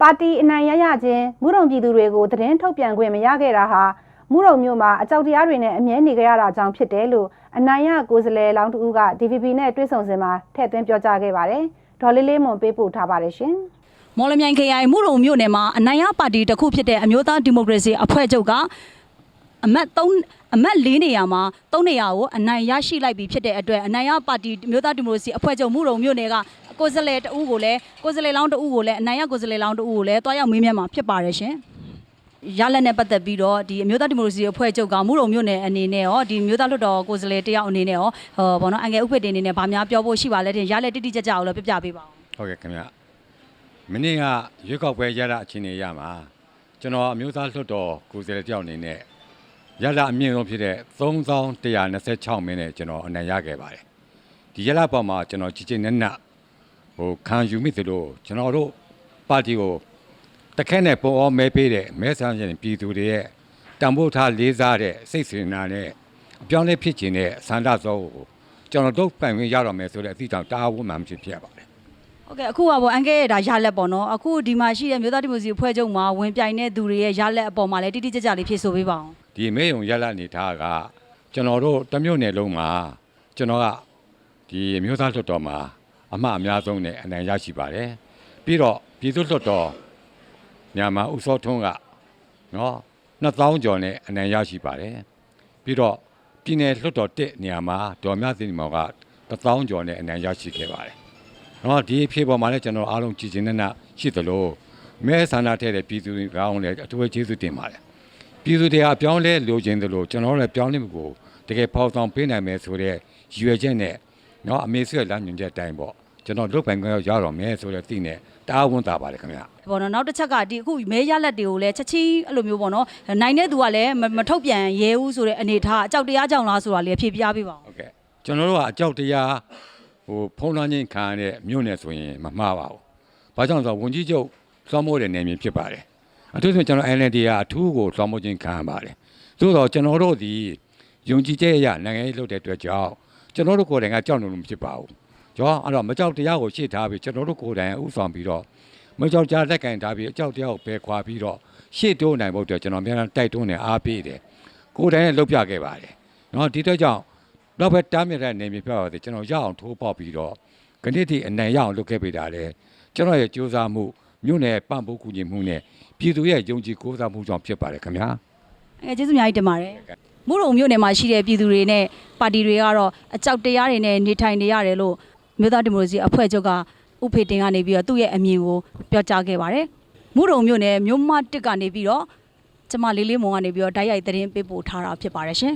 ပါတီအနိုင်ရရချင်းမုရုံပြည်သူတွေကိုသတင်းထုတ်ပြန်ခွင့်မရခဲ့တာဟာမုရုံမြို့မှာအကြောက်တရားတွေနဲ့အမြဲနေကြရတာကြောင့်ဖြစ်တယ်လို့အနိုင်ရကိုယ်စားလှယ်လောင်းတဦးက DVB နဲ့တွေ့ဆုံစဉ်မှာထည့်သွင်းပြောကြားခဲ့ပါတယ်။ဒေါ်လေးလေးမွန်ပေးပို့ထားပါတယ်ရှင်။မော်လမြိုင်ခရိုင်မှုရုံမြို့နယ်မှာအနိုင်ရပါတီတစ်ခုဖြစ်တဲ့အမျိုးသားဒီမိုကရေစီအဖွဲ့ချုပ်ကအမတ်3အမတ်4နေရာမှာ3နေရာကိုအနိုင်ရရှိလိုက်ပြီဖြစ်တဲ့အတွက်အနိုင်ရပါတီအမျိုးသားဒီမိုကရေစီအဖွဲ့ချုပ်မှုရုံမြို့နယ်က ကိုယ်စားလှယ်တဦးကိုလည်းကိုယ်စားလှယ်လောင်းတဦးကိုလည်းအနိုင်ရကိုယ်စားလှယ်လောင်းတဦးကိုလည်းတွားရောက်မေးမြန်းမှာဖြစ်ပါတယ်ရှင်ရလက်နဲ့ပတ်သက်ပြီးတော့ဒီအမျိုးသားဒီမိုကရေစီအဖွဲ့ချုပ်ကမှုရုံမြို့နယ်အနေနဲ့ရောဒီမျိုးသားလွှတ်တော်ကိုယ်စားလှယ်တယောက်အနေနဲ့ရောဟောဘောနော်အငယ်ဥပဒေအနေနဲ့ဗာများပြောဖို့ရှိပါလဲတင်ရလက်တိတိကျကျကိုလည်းပြပြပေးပါဦးဟုတ်ကဲ့ခင်ဗျမနေ့ကရွေးကောက်ပွဲရတာအချင်းနေရမှာကျွန်တော်အမျိုးသားလွှတ်တော်ကိုယ်စားလှယ်တယောက်အနေနဲ့ရတာအမြင့်ဆုံးဖြစ်တဲ့3126မင်းနဲ့ကျွန်တော်အနိုင်ရခဲ့ပါတယ်ဒီရလာပေါ်မှာကျွန်တော်ကြည်ကြည်နက်နက် ဟိုခံယူမိသလိုကျွန်တော်တို့ပါတီကိုတခက်နဲ့ပုံအောင်မဲပေးတဲ့မဲဆန်းရှင်ပြည်သူတွေရဲ့တံပိုးထားလေးစားတဲ့စိတ်စေနာနဲ့အပြောင်းလဲဖြစ်ခြင်းနဲ့ဆန္ဒစောကိုကျွန်တော်တို့ပိုင်ခွင့်ရတော့မယ်ဆိုတဲ့အသည့်တောင်တာဝန်မှမဖြစ်ဖြစ်ရပါတယ်ဟုတ်ကဲ့အခုကပေါ့အန်ကဲရဲ့ဒါရလက်ပေါ့နော်အခုဒီမှာရှိတဲ့မြို့သားဒီမိုကရေစီအဖွဲ့ချုပ်မှာဝင်ပြိုင်တဲ့သူတွေရဲ့ရလက်အပေါ်မှာလည်းတိတိကျကျလေးဖြည့်ဆိုပေးပါအောင်ဒီမဲယုံရလာနေထားကကျွန်တော်တို့တစ်မြို့နယ်လုံးမှာကျွန်တော်ကဒီအမျိုးသားလွှတ်တော်မှာ အမှားအများဆုံးနဲ့အနိုင်ရရှိပါတယ်ပြီးတော့ပြည်သူ့လွှတ်တော်မြန်မာဥစောထွန်းကနော်2000ကျော်နဲ့အနိုင်ရရှိပါတယ်ပြီးတော့ပြည်နယ်လွှတ်တော်တက်နေရာမှာဒေါ်မြသိန်းမောင်က1000ကျော်နဲ့အနိုင်ရရှိခဲ့ပါတယ်နော်ဒီအဖြစ်ပေါ်မှာလည်းကျွန်တော်အားလုံးကြည်ကျင်နေနာရှိသလိုမဲဆန္ဒထည့်တဲ့ပြည်သူတွေကောင်းလည်းအထူးကျေးဇူးတင်ပါတယ်ပြည်သူတွေကအပြောင်းလဲလိုချင်တယ်လို့ကျွန်တော်တို့လည်းပြောင်းလဲမှုကိုတကယ်ဖော်ဆောင်ပေးနိုင်မယ်ဆိုတဲ့ရည်ရွယ်ချက်နဲ့ နော်အမေဆွေလမ်းညွန်ချက်အတိုင်းပေါ့ကျွန်တော်လုတ်ပိုင်ခွင့်ရတော့မယ်ဆိုတော့သိနေတအားဝန်တာပါတယ်ခင်ဗျဘောနော်နောက်တစ်ချက်ကဒီအခုမဲရလက်တွေကိုလည်းချက်ချင်းအဲ့လိုမျိုးပေါ့နော်နိုင်တဲ့သူကလည်းမထုတ်ပြန်ရဲဘူးဆိုတဲ့အနေထားအကြောက်တရားကြောင့်လားဆိုတာလေးဖြေပြပေးပါဦးဟုတ်ကဲ့ကျွန်တော်တို့ကအကြောက်တရားဟိုဖုံးလွှမ်းခြင်းခံရတဲ့မြို့နယ်ဆိုရင်မမှားပါဘူးဘာကြောင့်ဆိုတော့ဝန်ကြီးချုပ်စောမိုးတဲ့နယ်မြေဖြစ်ပါတယ်အထူးသဖြင့်ကျွန်တော် NLD ကအထူးကိုစောမိုးခြင်းခံရပါတယ်သို့တော့ကျွန်တော်တို့ဒီယုံကြည်ချက်အရနိုင်ငံရေးလုပ်တဲ့အတွက်ကြောင့် ကျွန်တော်တို့ကိုယ်တိုင်ကကြောက်နေလို့မဖြစ်ပါဘူးကျောင်းအဲ့တော့မကြောက်တရားကိုရှေ့ထားပြီးကျွန်တော်တို့ကိုယ်တိုင်ဥဆောင်ပြီးတော့မကြောက်ကြားလက်ကင်ထားပြီးအကြောက်တရားကိုပယ်ခွာပြီးတော့ရှေ့တိုးနိုင်ဖို့အတွက်ကျွန်တော်အများအားတိုက်တွန်းနေအားပေးတယ်ကိုယ်တိုင်လည်းလုပ်ပြခဲ့ပါတယ်နော်ဒီတော့ကြောင့်တော့ပဲတားမြစ်တဲ့နေမြေပြပါသေးကျွန်တော်ရအောင်ထိုးပေါက်ပြီးတော့ခဏတိအနိုင်ရအောင်လုပ်ခဲ့ပေးတာလေကျွန်တော်ရဲ့ကြိုးစားမှုမြို့နယ်ပံ့ပိုးကူညီမှုနဲ့ပြည်သူရဲ့ယုံကြည်ကိုးစားမှုကြောင့်ဖြစ်ပါတယ်ခင်ဗျာအဲကျေးဇူးအများကြီးတင်ပါတယ် မှုရုံမြို့နယ်မှာရှိတဲ့ပြည်သူတွေနဲ့ပါတီတွေကတော့အကြောက်တရားတွေနဲ့နေထိုင်နေရတယ်လို့မြို့သားဒီမိုကရေစီအဖွဲ့ချုပ်ကဥဖေတင်ကနေပြီးတော့သူ့ရဲ့အမြင်ကိုပြောကြားခဲ့ပါတယ်မှုရုံမြို့နယ်မြို့မတစ်ကနေပြီးတော့ကျမလေးလေးမုံကနေပြီးတော့တိုက်ရိုက်သတင်းပေးပို့ထားတာဖြစ်ပါတယ်ရှင်